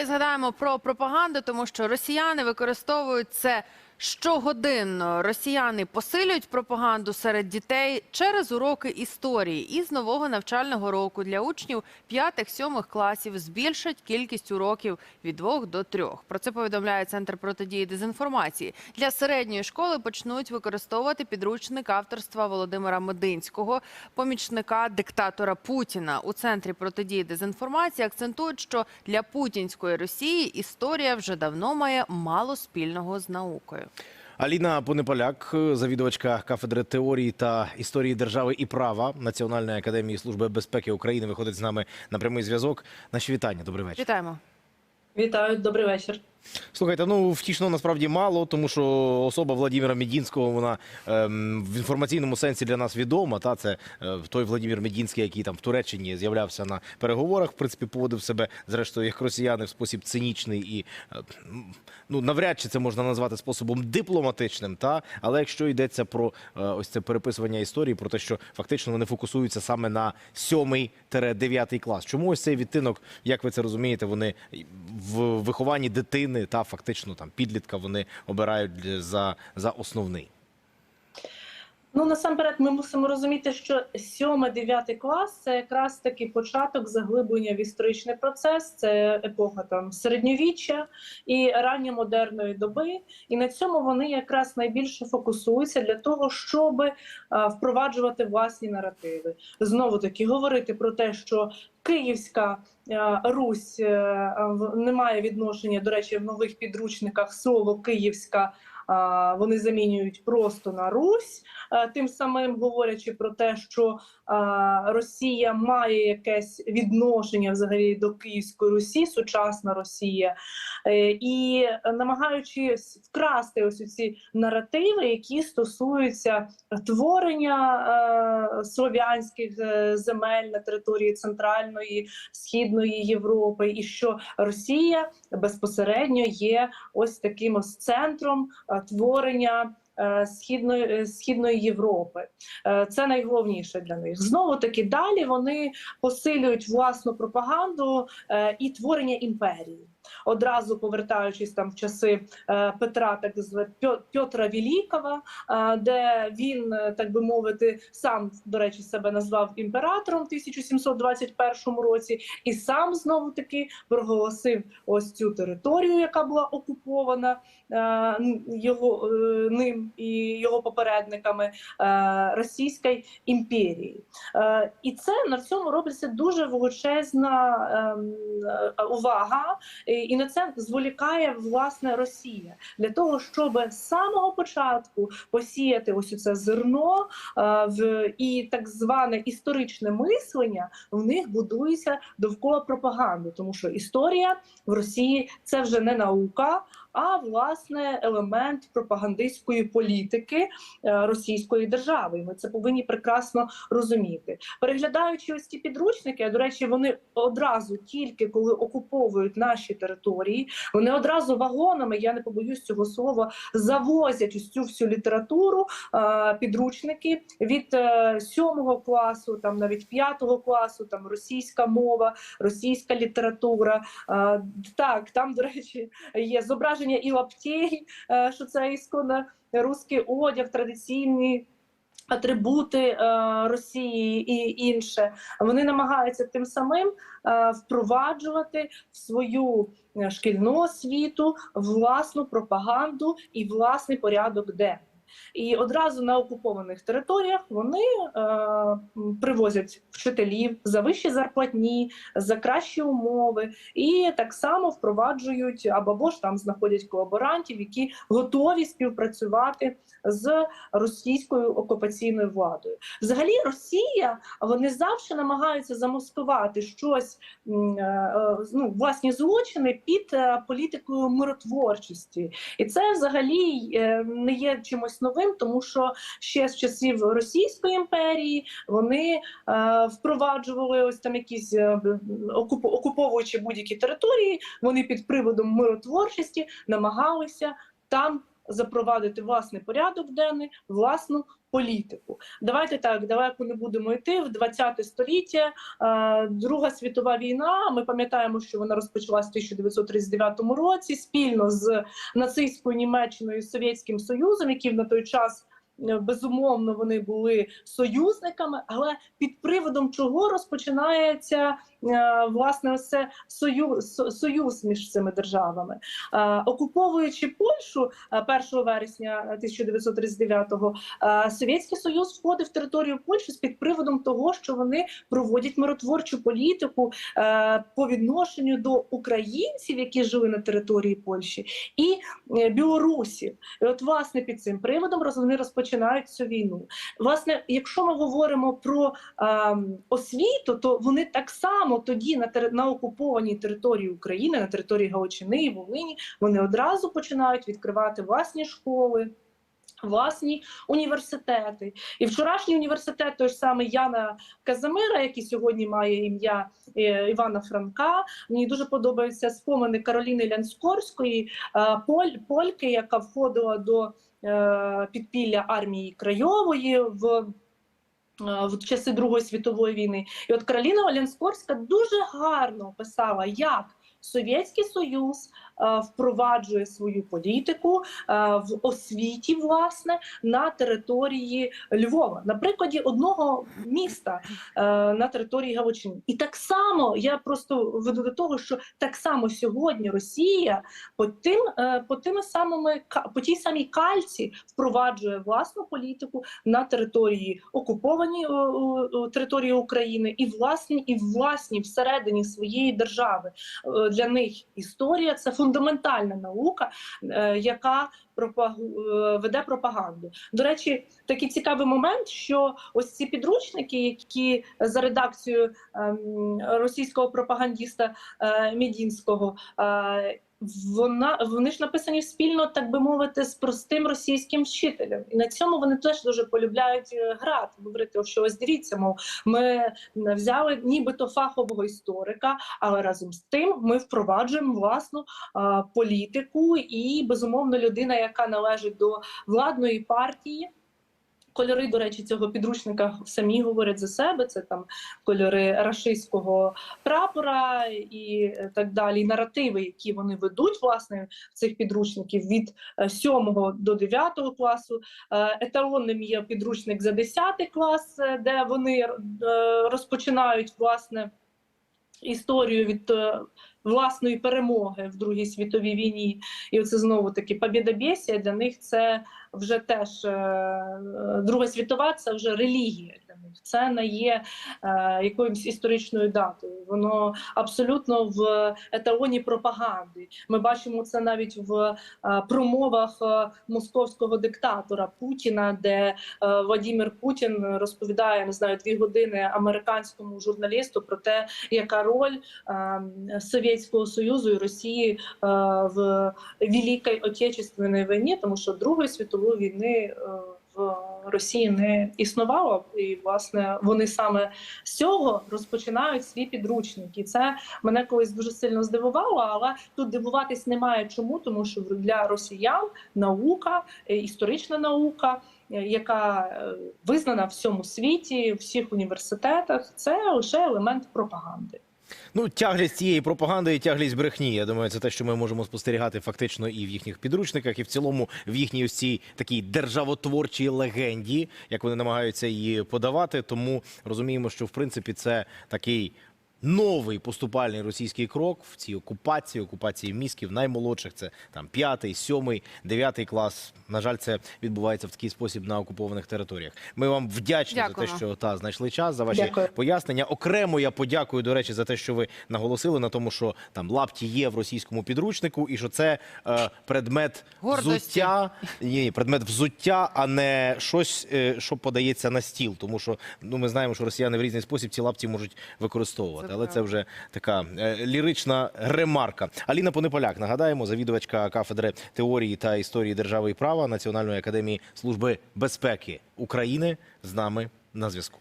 далі згадаємо про пропаганду, тому що росіяни використовують це щогодинно. Росіяни посилюють пропаганду серед дітей через уроки історії. І з нового навчального року для учнів 5-7 класів збільшать кількість уроків від 2 до 3. Про це повідомляє Центр протидії дезінформації. Для середньої школи почнуть використовувати підручник авторства Володимира Мединського, помічника диктатора Путіна. У центрі протидії дезінформації акцентують, що для путінської Росії історія вже давно має мало спільного з наукою. Аліна Понеполяк, завідувачка кафедри теорії та історії держави і права Національної академії служби безпеки України, виходить з нами на прямий зв'язок. Наші вітання. Добрий вечір. Вітаємо. Вітаю, добрий вечір. Слухайте, ну втішно насправді мало, тому що особа Владимира Медінського вона ем, в інформаційному сенсі для нас відома. Та це е, той Владимир Медінський, який там в Туреччині з'являвся на переговорах. В принципі, поводив себе зрештою як росіяни в спосіб цинічний і е, ну навряд чи це можна назвати способом дипломатичним. Та але якщо йдеться про е, ось це переписування історії, про те, що фактично вони фокусуються саме на сьомий-дев'ятий клас. Чому ось цей відтинок, як ви це розумієте, вони в вихованні дитини та фактично там підлітка вони обирають за, за основний. Ну насамперед, ми мусимо розуміти, що 7-9 клас це якраз таки початок заглиблення в історичний процес. Це епоха там середньовіччя і ранньомодерної доби. І на цьому вони якраз найбільше фокусуються для того, щоб е, впроваджувати власні наративи. Знову таки говорити про те, що Київська е, Русь е, не має відношення. До речі, в нових підручниках слово Київська. Вони замінюють просто на Русь, тим самим говорячи про те, що Росія має якесь відношення взагалі до Київської Русі, сучасна Росія, Е, і намагаючись вкрасти ось ці наративи, які стосуються творення слов'янських е, земель на території Центральної Східної Європи, і що Росія безпосередньо є ось таким ось центром творення. е, Східної е, східної Європи Е, це найголовніше для них. Знову таки далі вони посилюють власну пропаганду і творення імперії. Одразу повертаючись там в часи е, Петра, так Пьо- Петра Великого, е, де він, е, так би мовити, сам до речі себе назвав імператором в 1721 році, і сам знову таки проголосив ось цю територію, яка була окупована його ним і його попередниками Російської імперії. І це на цьому робиться дуже величезна ем, увага, і, на це зволікає власне Росія. Для того, щоб з самого початку посіяти ось це зерно е, в і так зване історичне мислення в них будується довкола пропаганди, тому що історія в Росії це вже не наука, а власне елемент пропагандистської політики е, російської держави. Ми це повинні прекрасно розуміти. Переглядаючи ось ці підручники, а до речі, вони одразу тільки коли окуповують наші території, вони одразу вагонами, я не побоюсь цього слова, завозять ось цю всю літературу, е, підручники від е, сьомого класу, там навіть п'ятого класу, там російська мова, російська література. Так, там, до речі, є зображення і лаптей, е, що це ісконно русський одяг, традиційні. Атрибути е, Росії і інше вони намагаються тим самим е, впроваджувати в свою шкільну освіту власну пропаганду і власний порядок денний. І одразу на окупованих територіях вони е, привозять вчителів за вищі зарплатні, за кращі умови, і так само впроваджують або ж там знаходять колаборантів, які готові співпрацювати з російською окупаційною владою. Взагалі, Росія вони завжди намагаються замаскувати щось е, е, ну, власні злочини під е, політикою миротворчості, і це взагалі е, не є чимось новим, тому що ще з часів Російської імперії вони е, впроваджували ось там якісь е, окуп- окуповуючи будь-які території, вони під приводом миротворчості намагалися там запровадити власний порядок денний, власну політику. Давайте так, далеко не будемо йти в 20 століття. Е, Друга світова війна. Ми пам'ятаємо, що вона розпочалась в 1939 році спільно з нацистською Німеччиною і Совєтським Союзом, які на той час. Е, Безумовно, вони були союзниками, але під приводом чого розпочинається е, власне це союз, союз між цими державами, Е, окуповуючи Польщу е, 1 вересня 1939-го, е, Совєтський Союз входив в територію Польщі з під приводом того, що вони проводять миротворчу політику по відношенню до українців, які жили на території Польщі, і білорусів. І от власне під цим приводом вони розпочинають цю війну. Власне, якщо ми говоримо про ем, освіту, то вони так само тоді на тери- на окупованій території України, на території Галичини і Волині, вони одразу починають відкривати власні школи. Власні університети, і вчорашній університет, той ж самий Яна Казимира, який сьогодні має ім'я е, Івана Франка. Мені дуже подобаються спомини Кароліни Лянскорської, е, поль, польки, яка входила до е, підпілля армії Крайової в. В часи Другої світової війни, і от Кароліна Олянскорська дуже гарно описала, як Совєтський Союз впроваджує свою політику е, в освіті, власне, на території Львова, на прикладі одного міста е, на території Галичини. І так само я просто веду до того, що так само сьогодні Росія по тим е, по тими самими по тій самій кальці впроваджує власну політику на території окупованій території України і власні, і власні всередині своєї держави. Е, Для них історія це фундаментальна наука, е, яка е, веде пропаганду. До речі, такий цікавий момент, що ось ці підручники, які за редакцією ем, російського пропагандіста е, Мідінського. Вона вони ж написані спільно, так би мовити, з простим російським вчителем, і на цьому вони теж дуже полюбляють е, грати. Говорити, що ось дивіться, мов ми взяли нібито фахового історика, але разом з тим ми впроваджуємо власну а, політику, і безумовно людина, яка належить до владної партії. Кольори, до речі, цього підручника самі говорять за себе. Це там кольори рашистського прапора і е, так далі. Наративи, які вони ведуть власне в цих підручників від 7 до 9 класу. Е, Еталонним є підручник за 10 клас, е, де вони е, розпочинають власне історію від е, власної перемоги в Другій світовій війні. І оце знову таки побєдобєсія для них це вже теж е, Друга світова, це вже релігія для. Це не є е, якоюсь історичною датою. Воно абсолютно в еталоні пропаганди. Ми бачимо це навіть в е, промовах е, московського диктатора Путіна, де е, Владимир Путін розповідає не знаю дві години американському журналісту про те, яка роль е, Совєтського Союзу і Росії е, в Великій Отечественній війні, тому що Другої світової війни е, в Росії не існувало, і власне вони саме з цього розпочинають свій підручник. І це мене колись дуже сильно здивувало. Але тут дивуватись немає чому, тому що для росіян наука, е, історична наука. е, Яка е, визнана в всьому світі, всіх університетах, це лише елемент пропаганди. Ну, тяглість цієї пропаганди і тяглість брехні. Я думаю, це те, що ми можемо спостерігати фактично і в їхніх підручниках, і в цілому в їхній ось цій такій державотворчій легенді, як вони намагаються її подавати. Тому розуміємо, що в принципі це такий. Новий поступальний російський крок в цій окупації, окупації місків наймолодших. Це там п'ятий, сьомий, дев'ятий клас. На жаль, це відбувається в такий спосіб на окупованих територіях. Ми вам вдячні за те, що та знайшли час за ваші Дякую. пояснення. Окремо я подякую, до речі, за те, що ви наголосили на тому, що там лапті є в російському підручнику, і що це е, предмет Гордості. взуття, ні, предмет взуття, а не щось, е, що подається на стіл. Тому що ну ми знаємо, що росіяни в різний спосіб ці лапті можуть використовувати. Але це вже така е, лірична ремарка. Аліна Понеполяк, нагадаємо, завідувачка кафедри теорії та історії держави і права Національної академії служби безпеки України з нами на зв'язку.